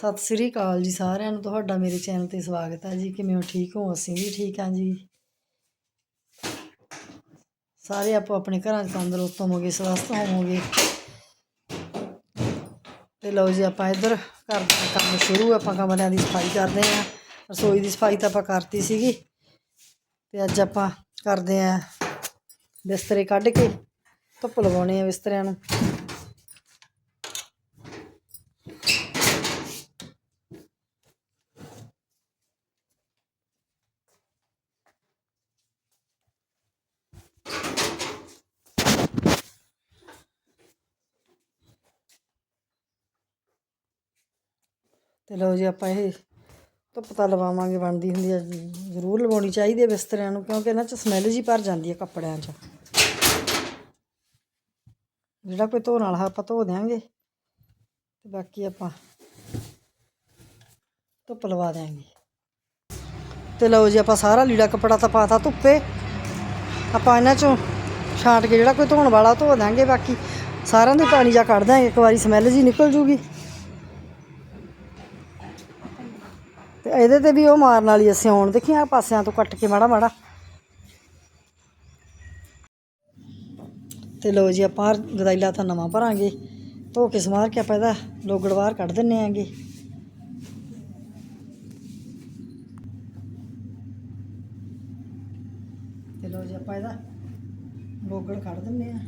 ਸਤਿ ਸ੍ਰੀ ਅਕਾਲ ਜੀ ਸਾਰਿਆਂ ਨੂੰ, ਤੁਹਾਡਾ ਮੇਰੇ ਚੈਨਲ ਤੇ ਸਵਾਗਤ ਹੈ ਜੀ। ਕਿਵੇਂ ਹੋ? ਠੀਕ ਹੋ? ਅਸੀਂ ਵੀ ਠੀਕ ਹਾਂ ਜੀ। ਸਾਰੇ ਆਪੋ ਆਪਣੇ ਘਰਾਂ 'ਚ ਤੰਦਰੁਸਤ ਹੋਵੋਗੇ, ਸਵਸਥ ਹੋਵੋਗੇ। ਤੇ ਲਓ ਜੀ, ਆਪਾਂ ਇੱਧਰ ਘਰ ਦਾ ਕੰਮ ਸ਼ੁਰੂ ਆਪਾਂ ਕਮਰਿਆਂ ਦੀ ਸਫ਼ਾਈ ਕਰਦੇ ਹਾਂ। ਰਸੋਈ ਦੀ ਸਫ਼ਾਈ ਤਾਂ ਆਪਾਂ ਕਰਤੀ ਸੀਗੀ। ਤੇ ਅੱਜ ਆਪਾਂ ਕਰਦੇ ਹਾਂ ਬਿਸਤਰੇ ਕੱਢ ਕੇ, ਧੁੱਪ ਲਵਾਉਣੇ ਆ ਬਿਸਤਰਿਆਂ ਨੂੰ। ਤੇ ਲਓ ਜੀ ਆਪਾਂ ਇਹ ਧੁੱਪ ਤਾਂ ਲਵਾਵਾਂਗੇ, ਬਣਦੀ ਹੁੰਦੀ ਹੈ ਜ਼ਰੂਰ ਲਵਾਉਣੀ ਚਾਹੀਦੀ ਹੈ ਬਿਸਤਰਿਆਂ ਨੂੰ, ਕਿਉਂਕਿ ਇਹਨਾਂ 'ਚ ਸਮੈਲ ਜੀ ਭਰ ਜਾਂਦੀ ਹੈ ਕੱਪੜਿਆਂ 'ਚ। ਜਿਹੜਾ ਕੋਈ ਧੋਣ ਵਾਲਾ ਆਪਾਂ ਧੋ ਦਿਆਂਗੇ, ਤੇ ਬਾਕੀ ਆਪਾਂ ਧੁੱਪ ਲਵਾ ਦਿਆਂਗੇ। ਤੇ ਲਓ ਜੀ ਆਪਾਂ ਸਾਰਾ ਲੀੜਾ ਕੱਪੜਾ ਤਾਂ ਪਾਤਾ ਧੁੱਪੇ। ਆਪਾਂ ਇਹਨਾਂ 'ਚੋਂ ਛਾਂਟ ਕੇ ਜਿਹੜਾ ਕੋਈ ਧੋਣ ਵਾਲਾ ਧੋ ਦਿਆਂਗੇ, ਬਾਕੀ ਸਾਰਿਆਂ ਦੇ ਪਾਣੀ ਜਾ ਕੱਢ ਦਾਂਗੇ ਇੱਕ ਵਾਰੀ ਸਮੈਲ ਜੀ ਨਿਕਲ ਜੂਗੀ। ਤੇ ਇਹਦੇ ਤੇ ਵੀ ਉਹ ਮਾਰਨ ਵਾਲੀ ਅਸੀਂ ਆਉਣ ਦੇਖੀ ਆ ਪਾਸਿਆਂ ਤੋਂ ਕੱਟ ਕੇ ਮਾੜਾ ਮਾੜਾ। ਤੇ ਲਓ ਜੀ, ਆਪਾਂ ਗਦਾਈਲਾ ਤਾਂ ਨਵਾਂ ਭਰਾਂਗੇ। ਧੋ ਕੇ ਸਮਾਰ ਕੇ ਆਪਾਂ ਇਹਦਾ ਲੋਗੜ ਬਾਹਰ ਕੱਢ ਦਿੰਨੇ ਆਂਗੇ ਤੇ ਲਓ ਜੀ ਆਪਾਂ ਇਹਦਾ ਲੋਗੜ ਕੱਢ ਦਿੰਨੇ ਆ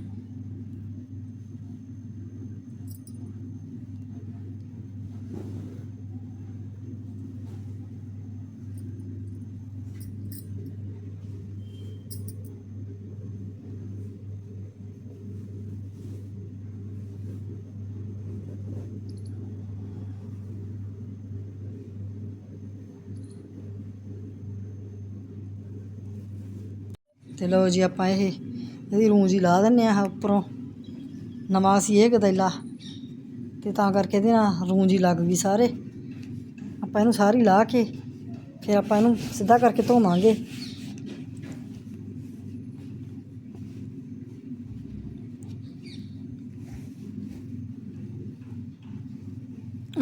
ਤੇ ਲਓ ਜੀ ਆਪਾਂ ਇਹ, ਇਹਦੀ ਰੂੰਜ ਹੀ ਲਾ ਦਿੰਨੇ ਆ ਉੱਪਰੋਂ। ਨਵਾਂ ਸੀ ਇਹ ਗਦੈਲਾ ਤੇ ਤਾਂ ਕਰਕੇ ਇਹਦੇ ਨਾਲ ਰੂੰਜ ਹੀ ਲੱਗ ਗਈ ਸਾਰੇ। ਆਪਾਂ ਇਹਨੂੰ ਸਾਰੀ ਲਾ ਕੇ ਫਿਰ ਆਪਾਂ ਇਹਨੂੰ ਸਿੱਧਾ ਕਰਕੇ ਧੋਵਾਂਗੇ।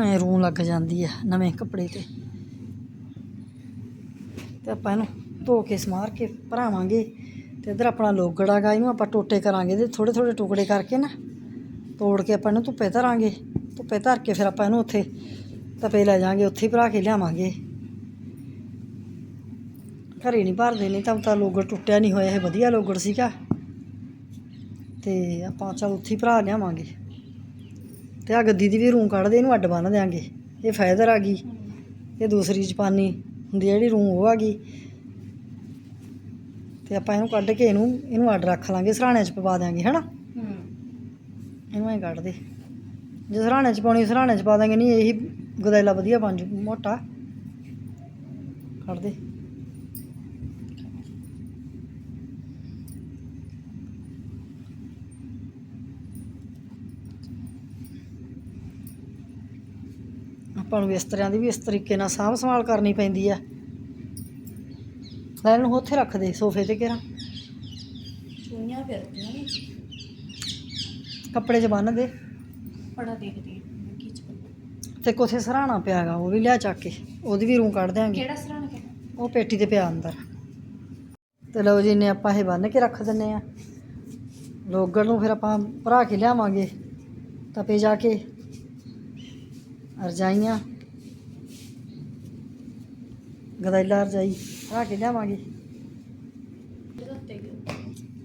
ਐ ਰੂੰ ਲੱਗ ਜਾਂਦੀ ਆ ਨਵੇਂ ਕੱਪੜੇ ਤੇ। ਤੇ ਆਪਾਂ ਇਹਨੂੰ ਧੋ ਕੇ ਸਮਾਰ ਕੇ ਭਰਾਵਾਂਗੇ। ਤੇ ਇਧਰ ਆਪਣਾ ਲੋਗੜਾ ਗਾ, ਇਹਨੂੰ ਆਪਾਂ ਟੋਟੇ ਕਰਾਂਗੇ ਇਹਦੇ ਥੋੜੇ ਥੋੜੇ ਟੁਕੜੇ ਕਰਕੇ ਨਾ, ਤੋੜ ਕੇ ਆਪਾਂ ਇਹਨੂੰ ਧੁੱਪੇ ਧਰਾਂਗੇ। ਧੁੱਪੇ ਧਰ ਕੇ ਫਿਰ ਆਪਾਂ ਇਹਨੂੰ ਉੱਥੇ ਤਪੇ ਲੈ ਜਾਾਂਗੇ ਉੱਥੇ ਭਰਾ ਕੇ ਲਿਆਵਾਂਗੇ। ਘਰੇ ਨਹੀਂ ਭਰਦੇ, ਨਹੀਂ ਤਾਂ ਤਾਂ ਲੋਗੜ ਟੁੱਟਿਆ ਨਹੀਂ ਹੋਇਆ, ਇਹ ਵਧੀਆ ਲੋਗੜ ਸੀਗਾ। ਤੇ ਆਪਾਂ ਚੱਲ ਉੱਥੇ ਹੀ ਭਰਾ ਲਿਆਵਾਂਗੇ। ਤੇ ਆ ਗੱਦੀ ਦੀ ਵੀ ਰੂੰ ਕੱਢ ਦੇ, ਇਹਨੂੰ ਅੱਡ ਬੰਨ ਦਿਆਂਗੇ। ਇਹ ਫਾਇਦਰ ਆ ਗਈ। ਇਹ ਦੂਸਰੀ ਜਪਾਨੀ ਹੁੰਦੀ ਜਿਹੜੀ ਰੂੰ, ਉਹ ਆ ਗਈ। ਤੇ ਆਪਾਂ ਇਹਨੂੰ ਕੱਢ ਕੇ ਇਹਨੂੰ ਇਹਨੂੰ ਅੱਡ ਰੱਖ ਲਾਂਗੇ ਸਰਾਣੇ 'ਚ ਪਵਾ ਦਿਆਂਗੇ ਹੈਨਾ? ਇਹਨੂੰ ਐਂ ਕੱਢ ਦੇ। ਜੇ ਸਰਾਣੇ 'ਚ ਪਾਉਣੀ ਸਰਾਣੇ 'ਚ ਪਾ ਦਾਂਗੇ ਨਹੀਂ ਇਹੀ ਗਦੈਲਾ ਵਧੀਆ ਬਣ ਜੂ ਮੋਟਾ। ਕੱਢ ਦੇ। ਆਪਾਂ ਨੂੰ ਬਿਸਤਰਿਆਂ ਦੀ ਵੀ ਇਸ ਤਰੀਕੇ ਨਾਲ ਸਾਂਭ ਸੰਭਾਲ ਕਰਨੀ ਪੈਂਦੀ ਆ। ਲੈ ਇਹਨੂੰ ਉੱਥੇ ਰੱਖ ਦੇ ਸੋਫੇ ਤੇ ਕਿਹੜਾ ਚੂਈਆਂ ਫਿਰਦੀਆਂ ਨੇ। ਕੱਪੜੇ 'ਚ ਬੰਨ ਦੇ। ਬੜਾ ਦੇਖਦੀ ਕੀ ਚ ਤੇ ਕੋਥੇ ਸਰਾਣਾ ਪਿਆਗਾ ਉਹ ਵੀ ਲਿਆ ਚੱਕ ਕੇ ਉਹਦੀ ਵੀ ਰੂੰ ਕੱਢ ਦਿਆਂਗੇ। ਕਿਹੜਾ ਸਰਾਣਾ ਉਹ ਪੇਟੀ ਤੇ ਪਿਆ ਅੰਦਰ। ਤੇ ਲਓ ਜੀ ਨੇ ਆਪਾਂ ਇਹ ਬੰਨ ਕੇ ਰੱਖ ਦਿੰਨੇ ਆ। ਲੋਗੜ ਨੂੰ ਫਿਰ ਆਪਾਂ ਭਰਾ ਕੇ ਲਿਆਵਾਂਗੇ। ਤਪੇ ਜਾ ਕੇ। ਰਜਾਈਆਂ ਗਦੈਲਾ ਰਜਾਈ ਭਰਾ ਕੇ ਲਿਆਵਾਂਗੇ।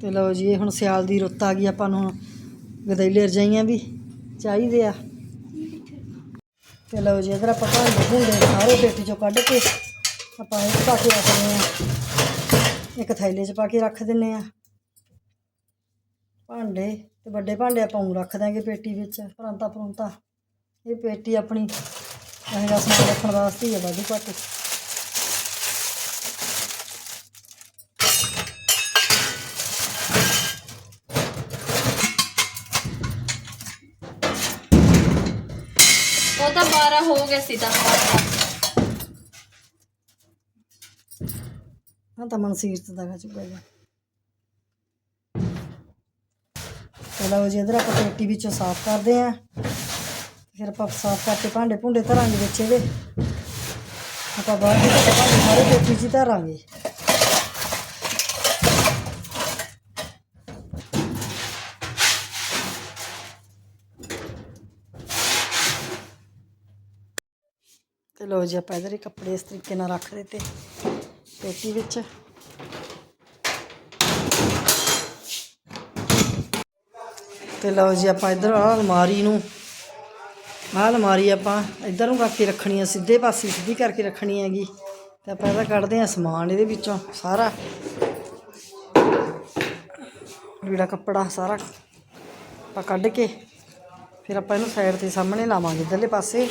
ਤੇ ਲਓ ਜੀ, ਇਹ ਹੁਣ ਸਿਆਲ ਦੀ ਰੁੱਤ ਆ ਗਈ, ਆਪਾਂ ਨੂੰ ਗਦੈਲੇ ਰਜਾਈਆਂ ਵੀ, ਚਾਹੀਦੇ ਆ। ਤੇ ਲਓ ਜੀ, ਇਧਰ ਆਪਾਂ ਭਾਂਡੇ ਭੁੰਡੇ ਸਾਰੇ ਪੇਟੀ ਚੋਂ ਕੱਢ ਕੇ ਆਪਾਂ ਇਹ ਪਾ ਕੇ ਰੱਖਦੇ ਆ ਇੱਕ ਥੈਲੇ 'ਚ ਪਾ ਕੇ ਰੱਖ ਦਿੰਨੇ ਆ ਭਾਂਡੇ, ਤੇ ਵੱਡੇ ਭਾਂਡੇ ਆਪਾਂ ਉਹ ਰੱਖ ਦਾਂਗੇ ਪੇਟੀ ਵਿੱਚ ਪਰਾਂਤਾ ਪਰੁੰਤਾ ਇਹ ਪੇਟੀ ਆਪਣੀ ਇਹਦਾ ਸਮਾਨ ਰੱਖਣ ਵਾਸਤੇ ਹੀ ਆ, ਵਾਧੂ ਘੱਟ। ਉਹ ਤਾਂ 12 ਹੋ ਗਏ ਸੀ ਤਾਂ। ਹਾਂ ਤਾਂ ਮਨਸੀਰਤ ਦਾ ਗਾ ਚੁੱਕਾ ਜਾ ਤੇ ਜੀ, ਇਧਰ ਆਪਾਂ ਪੇਟੀ ਵਿੱਚੋਂ ਸਾਫ਼ ਕਰਦੇ ਆਂ ਫਿਰ ਆਪਾਂ ਸਾਫ਼ ਕਰਕੇ ਭਾਂਡੇ ਭੁੰਡੇ ਧਰਾਂਗੇ ਵਿੱਚ ਇਹਦੇ। ਆਪਾਂ ਬਾਹਰ ਦੇ ਭਾਂਡੇ ਸਾਰੇ ਪੇਟੀ 'ਚ ਧਰਾਂਗੇ। ਤੇ ਲੋ ਜੀ ਆਪਾਂ ਇਧਰ ਕੱਪੜੇ ਇਸ ਤਰੀਕੇ ਨਾਲ ਰੱਖ ਦਿੱਤੇ ਪੇਟੀ ਵਿੱਚ। ਤੇ ਲਓ ਜੀ ਆਪਾਂ ਇਧਰ ਆਹ ਅਲਮਾਰੀ ਨੂੰ, ਆਹ ਅਲਮਾਰੀ ਆਪਾਂ ਇਧਰ ਨੂੰ ਕਰਕੇ ਰੱਖਣੀ ਆ, ਸਿੱਧੇ ਪਾਸੇ ਸਿੱਧੀ ਕਰਕੇ ਰੱਖਣੀ ਹੈਗੀ। ਤੇ ਆਪਾਂ ਇਹਦਾ ਕੱਢਦੇ ਆ ਸਮਾਨ ਇਹਦੇ ਵਿੱਚੋਂ ਸਾਰਾ। ਜਿਹੜਾ ਕੱਪੜਾ ਸਾਰਾ ਆਪਾਂ ਕੱਢ ਕੇ ਫਿਰ ਆਪਾਂ ਇਹਨੂੰ ਸਾਈਡ ਤੇ ਸਾਹਮਣੇ ਲਾਵਾਂਗੇ, ਇਧਰਲੇ ਪਾਸੇ।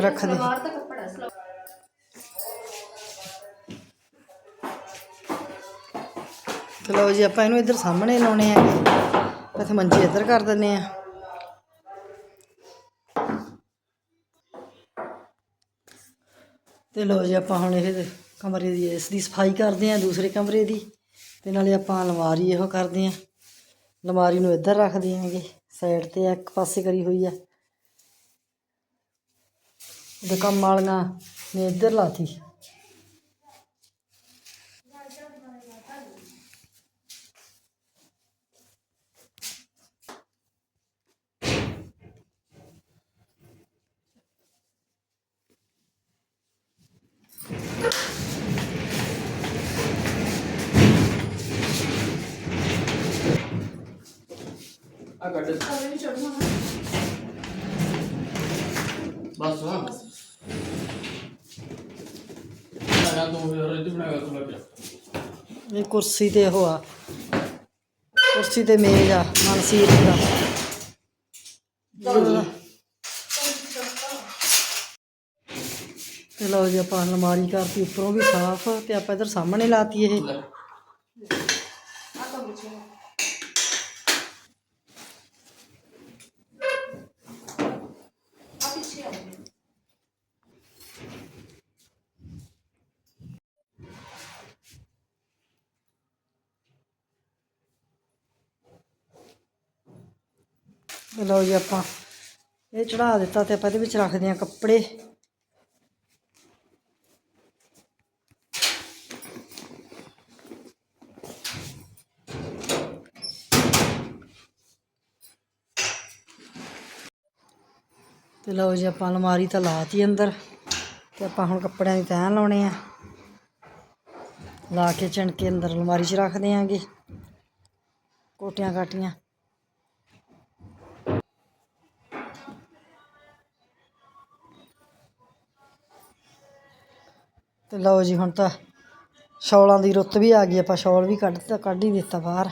ਰੱਖ ਦੇ। ਬਾਹਰ ਦਾ ਕੱਪੜਾ ਸਲੋ ਤੇ ਲਓ ਜੀ ਆਪਾਂ ਇਹਨੂੰ ਇੱਧਰ ਸਾਹਮਣੇ ਲਾਉਣੇ ਆ। ਇੱਥੇ ਮੰਜੀ ਇੱਧਰ ਕਰ ਦਿੰਨੇ ਆ। ਤੇ ਲਓ ਜੀ ਆਪਾਂ ਹੁਣ ਇਹ ਕਮਰੇ ਦੀ ਇਸ ਦੀ ਸਫ਼ਾਈ ਕਰਦੇ ਆ ਦੂਸਰੇ ਕਮਰੇ ਦੀ। ਤੇ ਨਾਲੇ ਆਪਾਂ ਅਲਮਾਰੀ ਇਹੋ ਕਰਦੇ ਆ। ਅਲਮਾਰੀ ਨੂੰ ਇੱਧਰ ਰੱਖ ਦਿਆਂਗੇ। ਸਾਈਡ ਤੇ ਇੱਕ ਪਾਸੇ ਕਰੀ ਹੋਈ ਆ। ਉਹਦੇ ਕੰਮ ਵਾਲੀਆਂ ਨੇ ਇੱਧਰ ਲਾਤੀ। ਆ ਕੱਢ। ਬਸ ਹਾਂ ਤੂੰ ਇੱਥੇ ਤੂੰ ਲੱਗ ਇਹ ਕੁਰਸੀ ਤੇ ਉਹ ਆ। ਕੁਰਸੀ ਤੇ ਮੇਜ਼ ਆ ਮਨਸੀਰ ਦਾ। ਤੇ ਲਓ ਜੀ ਆਪਾਂ ਅਲਮਾਰੀ ਕਰਤੀ ਉੱਪਰੋਂ ਵੀ ਸਾਫ਼ ਤੇ ਆਪਾਂ ਇਧਰ ਸਾਹਮਣੇ ਲਾਤੀ ਇਹ ਲੈ ਆ ਕਮਰੇ ਚ ਆ ਪਿੱਛੇ ਆ ਗਏ ਤੇ ਲਓ ਜੀ ਆਪਾਂ। ਇਹ ਚੜਾ ਦਿੱਤਾ ਤੇ ਆਪਾਂ ਇਹਦੇ ਵਿੱਚ ਰੱਖਦੇ ਹਾਂ ਕੱਪੜੇ। ਤੇ ਲਓ ਜੀ ਆਪਾਂ ਅਲਮਾਰੀ ਤਾਂ ਲਾਤੀ ਅੰਦਰ। ਤੇ ਆਪਾਂ ਹੁਣ ਕੱਪੜਿਆਂ ਦੀ ਤੈਨ ਲਾਉਣੇ ਆ। ਲਾ ਕੇ ਚਣ ਕੇ ਅੰਦਰ ਅਲਮਾਰੀ 'ਚ ਰੱਖ ਦਿਆਂਗੇ ਕੋਟੀਆਂ ਕਾਟੀਆਂ ਤੇ ਲਓ ਜੀ ਹੁਣ ਤਾਂ ਸ਼ੌਲਾਂ ਦੀ ਰੁੱਤ ਵੀ ਆ ਗਈ, ਆਪਾਂ ਸ਼ੌਲ ਵੀ ਕੱਢ ਦਿੱਤਾ, ਕੱਢ ਹੀ ਦਿੱਤਾ ਬਾਹਰ।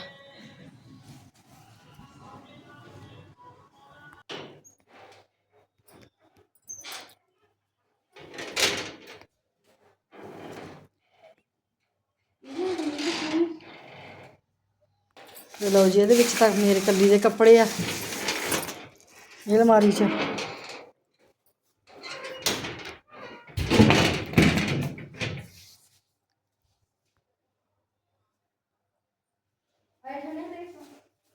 ਲਓ ਜੀ, ਇਹਦੇ ਵਿੱਚ ਤਾਂ ਮੇਰੇ ਕੱਲੀ ਦੇ ਕੱਪੜੇ ਆ, ਇਹ ਅਲਮਾਰੀ 'ਚ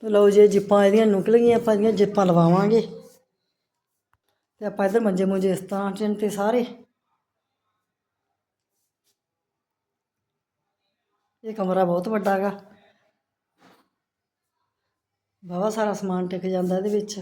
ਤੇ ਲਓ ਜੇ ਜਿੱਪਾਂ ਇਹਦੀਆਂ ਨਿਕਲ ਗਈਆਂ, ਆਪਾਂ ਇਹਦੀਆਂ ਜਿੱਪਾਂ ਲਵਾਵਾਂਗੇ। ਤੇ ਆਪਾਂ ਇੱਧਰ ਮੰਜੇ ਮੁੰਜੇ ਇਸ ਤਰ੍ਹਾਂ ਚਿੰਨ ਤੇ ਸਾਰੇ। ਇਹ ਕਮਰਾ ਬਹੁਤ ਵੱਡਾ ਹੈਗਾ। ਬਹੁਤ ਸਾਰਾ ਸਮਾਨ ਟਿਕ ਜਾਂਦਾ ਇਹਦੇ ਵਿੱਚ।